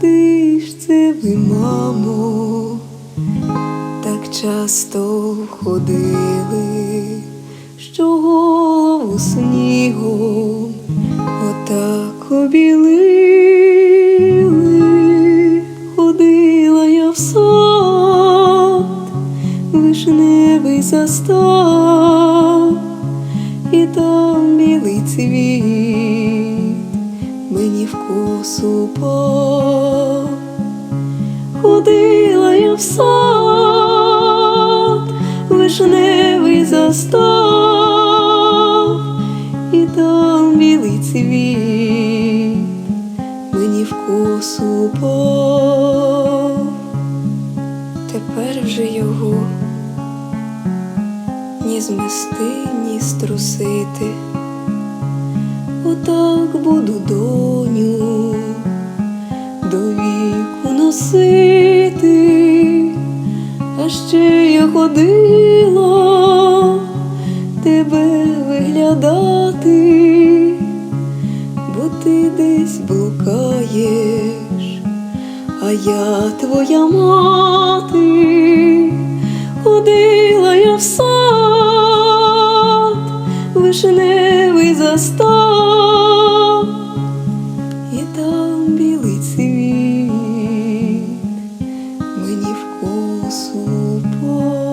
Куди ж це ви, мамо, так часто ходили, що голову снігом отак обілили, ходила я в сад, вишневий застав, і там білий цвіт пав. Ходила я в сад, вишневий застав, і там білий цвіт мені в косу пав. Тепер вже його ні змести, ні струсити. Отак буду доню до віку носити, а ще я ходила тебе виглядати, бо ти десь блукаєш, а я твоя мати, ходила я в сад, вишневий застав, вкусу по.